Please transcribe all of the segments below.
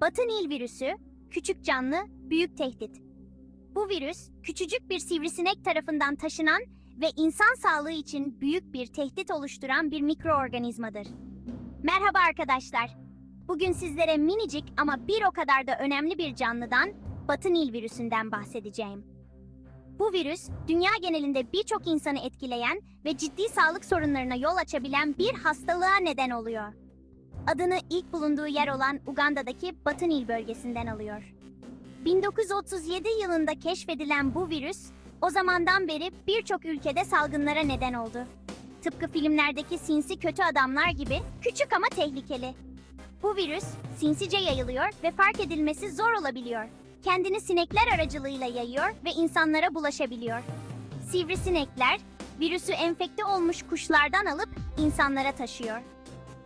Batı Nil virüsü, küçük canlı, büyük tehdit. Bu virüs, küçücük bir sivrisinek tarafından taşınan ve insan sağlığı için büyük bir tehdit oluşturan bir mikroorganizmadır. Merhaba arkadaşlar. Bugün sizlere minicik ama bir o kadar da önemli bir canlıdan, Batı Nil virüsünden bahsedeceğim. Bu virüs, dünya genelinde birçok insanı etkileyen ve ciddi sağlık sorunlarına yol açabilen bir hastalığa neden oluyor. Adını ilk bulunduğu yer olan Uganda'daki Batı Nil bölgesinden alıyor. 1937 yılında keşfedilen bu virüs, o zamandan beri birçok ülkede salgınlara neden oldu. Tıpkı filmlerdeki sinsi kötü adamlar gibi küçük ama tehlikeli. Bu virüs sinsice yayılıyor ve fark edilmesi zor olabiliyor. Kendini sinekler aracılığıyla yayıyor ve insanlara bulaşabiliyor. Sivrisinekler virüsü enfekte olmuş kuşlardan alıp insanlara taşıyor.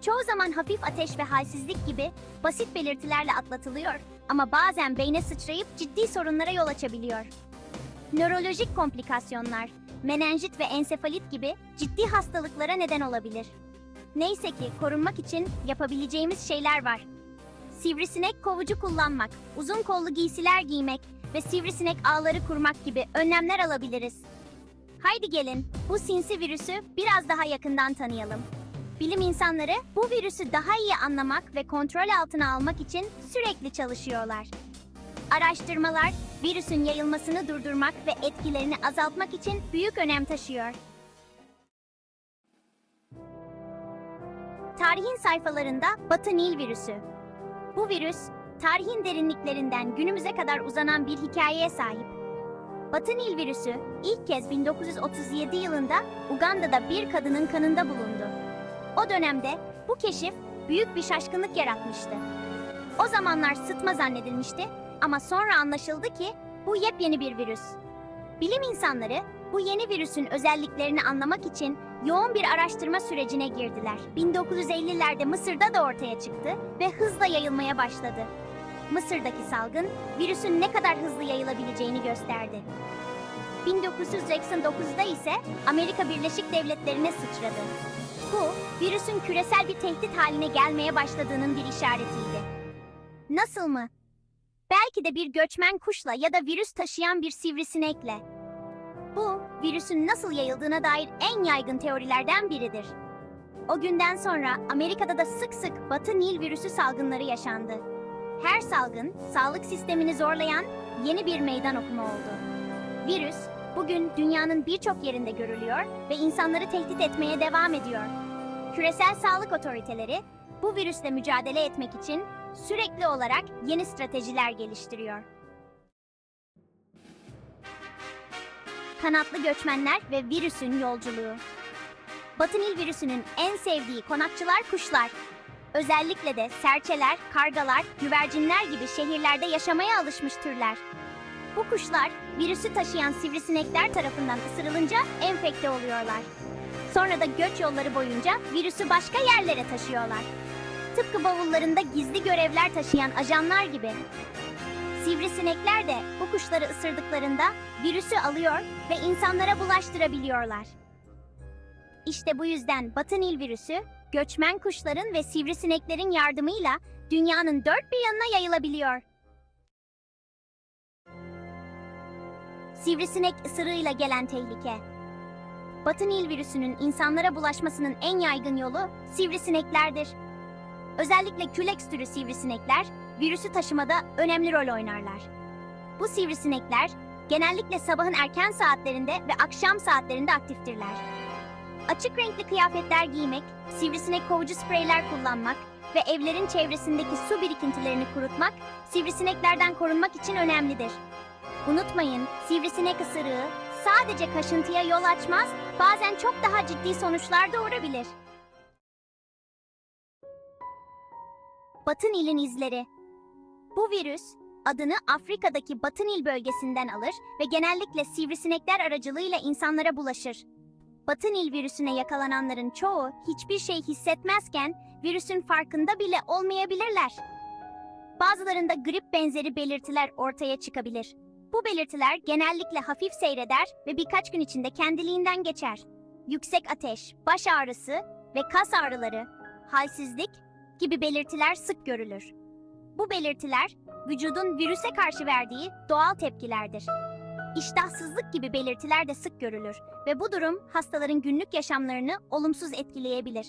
Çoğu zaman hafif ateş ve halsizlik gibi basit belirtilerle atlatılıyor ama bazen beyne sıçrayıp ciddi sorunlara yol açabiliyor. Nörolojik komplikasyonlar, menenjit ve ensefalit gibi ciddi hastalıklara neden olabilir. Neyse ki korunmak için yapabileceğimiz şeyler var. Sivrisinek kovucu kullanmak, uzun kollu giysiler giymek ve sivrisinek ağları kurmak gibi önlemler alabiliriz. Haydi gelin bu sinsi virüsü biraz daha yakından tanıyalım. Bilim insanları bu virüsü daha iyi anlamak ve kontrol altına almak için sürekli çalışıyorlar. Araştırmalar virüsün yayılmasını durdurmak ve etkilerini azaltmak için büyük önem taşıyor. Tarihin sayfalarında Batı Nil virüsü. Bu virüs, tarihin derinliklerinden günümüze kadar uzanan bir hikayeye sahip. Batı Nil virüsü ilk kez 1937 yılında Uganda'da bir kadının kanında bulundu. O dönemde bu keşif büyük bir şaşkınlık yaratmıştı. O zamanlar sıtma zannedilmişti ama sonra anlaşıldı ki bu yepyeni bir virüs. Bilim insanları bu yeni virüsün özelliklerini anlamak için yoğun bir araştırma sürecine girdiler. 1950'lerde Mısır'da da ortaya çıktı ve hızla yayılmaya başladı. Mısır'daki salgın virüsün ne kadar hızlı yayılabileceğini gösterdi. 1989'da ise Amerika Birleşik Devletleri'ne sıçradı. Bu, virüsün küresel bir tehdit haline gelmeye başladığının bir işaretiydi. Nasıl mı? Belki de bir göçmen kuşla ya da virüs taşıyan bir sivrisinekle. Bu, virüsün nasıl yayıldığına dair en yaygın teorilerden biridir. O günden sonra Amerika'da da sık sık Batı Nil virüsü salgınları yaşandı. Her salgın, sağlık sistemini zorlayan yeni bir meydan okuma oldu. Virüs, bugün dünyanın birçok yerinde görülüyor ve insanları tehdit etmeye devam ediyor. Küresel sağlık otoriteleri bu virüsle mücadele etmek için sürekli olarak yeni stratejiler geliştiriyor. Kanatlı göçmenler ve virüsün yolculuğu. Batı Nil virüsünün en sevdiği konakçılar kuşlar. Özellikle de serçeler, kargalar, güvercinler gibi şehirlerde yaşamaya alışmış türler. Bu kuşlar virüsü taşıyan sivrisinekler tarafından ısırılınca enfekte oluyorlar. Sonra da göç yolları boyunca virüsü başka yerlere taşıyorlar. Tıpkı bavullarında gizli görevler taşıyan ajanlar gibi. Sivrisinekler de bu kuşları ısırdıklarında virüsü alıyor ve insanlara bulaştırabiliyorlar. İşte bu yüzden Batı Nil virüsü, göçmen kuşların ve sivrisineklerin yardımıyla dünyanın dört bir yanına yayılabiliyor. Sivrisinek ısırığıyla gelen tehlike. Batı Nil virüsünün insanlara bulaşmasının en yaygın yolu sivrisineklerdir. Özellikle külex türü sivrisinekler virüsü taşımada önemli rol oynarlar. Bu sivrisinekler genellikle sabahın erken saatlerinde ve akşam saatlerinde aktiftirler. Açık renkli kıyafetler giymek, sivrisinek kovucu spreyler kullanmak ve evlerin çevresindeki su birikintilerini kurutmak sivrisineklerden korunmak için önemlidir. Unutmayın, sivrisinek ısırığı sadece kaşıntıya yol açmaz, bazen çok daha ciddi sonuçlar doğurabilir. Batı Nil'in izleri. Bu virüs adını Afrika'daki Batı Nil bölgesinden alır ve genellikle sivrisinekler aracılığıyla insanlara bulaşır. Batı Nil virüsüne yakalananların çoğu hiçbir şey hissetmezken virüsün farkında bile olmayabilirler. Bazılarında grip benzeri belirtiler ortaya çıkabilir. Bu belirtiler genellikle hafif seyreder ve birkaç gün içinde kendiliğinden geçer. Yüksek ateş, baş ağrısı ve kas ağrıları, halsizlik gibi belirtiler sık görülür. Bu belirtiler vücudun virüse karşı verdiği doğal tepkilerdir. İştahsızlık gibi belirtiler de sık görülür ve bu durum hastaların günlük yaşamlarını olumsuz etkileyebilir.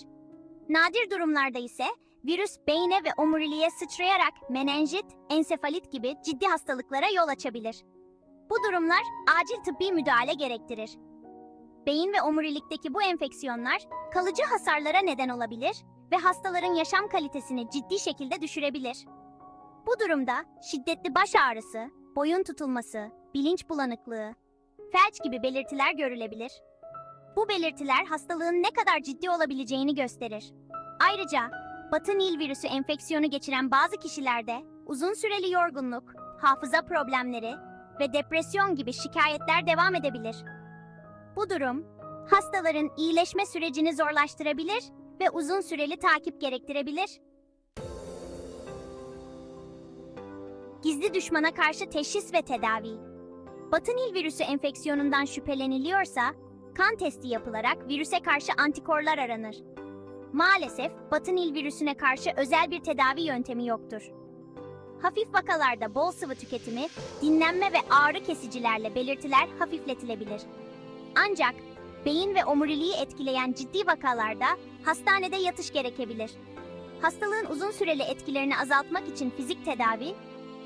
Nadir durumlarda ise virüs beyne ve omuriliğe sıçrayarak menenjit, ensefalit gibi ciddi hastalıklara yol açabilir. Bu durumlar acil tıbbi müdahale gerektirir. Beyin ve omurilikteki bu enfeksiyonlar kalıcı hasarlara neden olabilir ve hastaların yaşam kalitesini ciddi şekilde düşürebilir. Bu durumda şiddetli baş ağrısı, boyun tutulması, bilinç bulanıklığı, felç gibi belirtiler görülebilir. Bu belirtiler hastalığın ne kadar ciddi olabileceğini gösterir. Ayrıca Batı Nil virüsü enfeksiyonu geçiren bazı kişilerde uzun süreli yorgunluk, hafıza problemleri ve depresyon gibi şikayetler devam edebilir. Bu durum hastaların iyileşme sürecini zorlaştırabilir ve uzun süreli takip gerektirebilir. Gizli düşmana karşı teşhis ve tedavi. Batı Nil virüsü enfeksiyonundan şüpheleniliyorsa, kan testi yapılarak virüse karşı antikorlar aranır. Maalesef Batı Nil virüsüne karşı özel bir tedavi yöntemi yoktur. Hafif vakalarda bol sıvı tüketimi, dinlenme ve ağrı kesicilerle belirtiler hafifletilebilir. Ancak beyin ve omuriliği etkileyen ciddi vakalarda hastanede yatış gerekebilir. Hastalığın uzun süreli etkilerini azaltmak için fizik tedavi,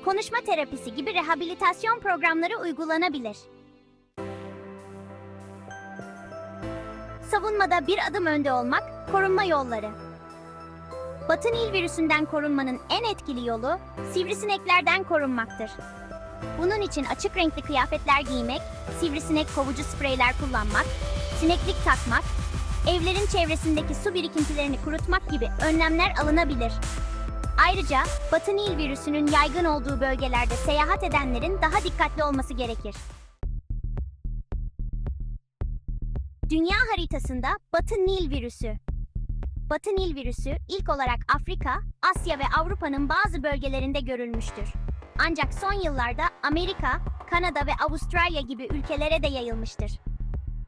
konuşma terapisi gibi rehabilitasyon programları uygulanabilir. Savunmada bir adım önde olmak, korunma yolları. Batı Nil virüsünden korunmanın en etkili yolu sivrisineklerden korunmaktır. Bunun için açık renkli kıyafetler giymek, sivrisinek kovucu spreyler kullanmak, sineklik takmak, evlerin çevresindeki su birikintilerini kurutmak gibi önlemler alınabilir. Ayrıca Batı Nil virüsünün yaygın olduğu bölgelerde seyahat edenlerin daha dikkatli olması gerekir. Dünya haritasında Batı Nil virüsü. Batı Nil virüsü ilk olarak Afrika, Asya ve Avrupa'nın bazı bölgelerinde görülmüştür. Ancak son yıllarda Amerika, Kanada ve Avustralya gibi ülkelere de yayılmıştır.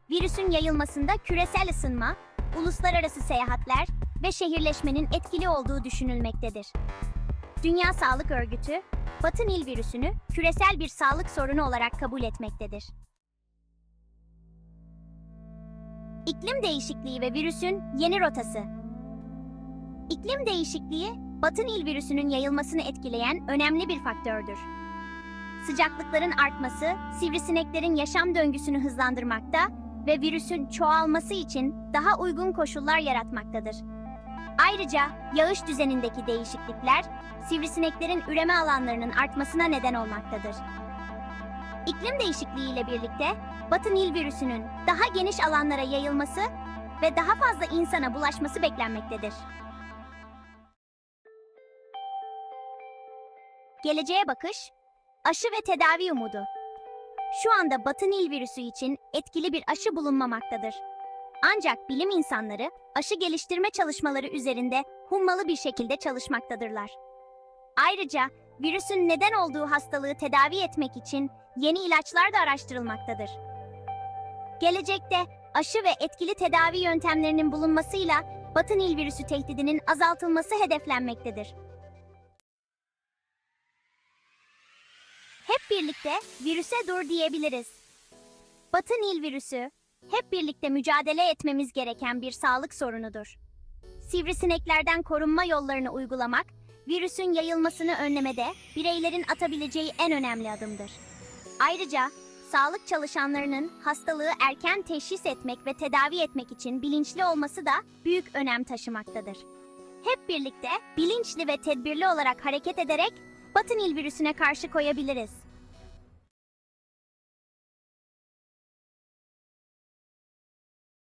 Virüsün yayılmasında küresel ısınma, uluslararası seyahatler ve şehirleşmenin etkili olduğu düşünülmektedir. Dünya Sağlık Örgütü, Batı Nil virüsünü küresel bir sağlık sorunu olarak kabul etmektedir. İklim değişikliği ve virüsün yeni rotası. İklim değişikliği, Batı Nil virüsünün yayılmasını etkileyen önemli bir faktördür. Sıcaklıkların artması, sivrisineklerin yaşam döngüsünü hızlandırmakta ve virüsün çoğalması için daha uygun koşullar yaratmaktadır. Ayrıca yağış düzenindeki değişiklikler, sivrisineklerin üreme alanlarının artmasına neden olmaktadır. İklim değişikliği ile birlikte Batı Nil virüsünün daha geniş alanlara yayılması ve daha fazla insana bulaşması beklenmektedir. Geleceğe bakış, aşı ve tedavi umudu. Şu anda Batı Nil virüsü için etkili bir aşı bulunmamaktadır. Ancak bilim insanları aşı geliştirme çalışmaları üzerinde hummalı bir şekilde çalışmaktadırlar. Ayrıca virüsün neden olduğu hastalığı tedavi etmek için yeni ilaçlar da araştırılmaktadır. Gelecekte aşı ve etkili tedavi yöntemlerinin bulunmasıyla Batı Nil virüsü tehdidinin azaltılması hedeflenmektedir. Hep birlikte virüse dur diyebiliriz. Batı Nil virüsü hep birlikte mücadele etmemiz gereken bir sağlık sorunudur. Sivrisineklerden korunma yollarını uygulamak, virüsün yayılmasını önlemede bireylerin atabileceği en önemli adımdır. Ayrıca sağlık çalışanlarının hastalığı erken teşhis etmek ve tedavi etmek için bilinçli olması da büyük önem taşımaktadır. Hep birlikte bilinçli ve tedbirli olarak hareket ederek Batı Nil virüsüne karşı koyabiliriz.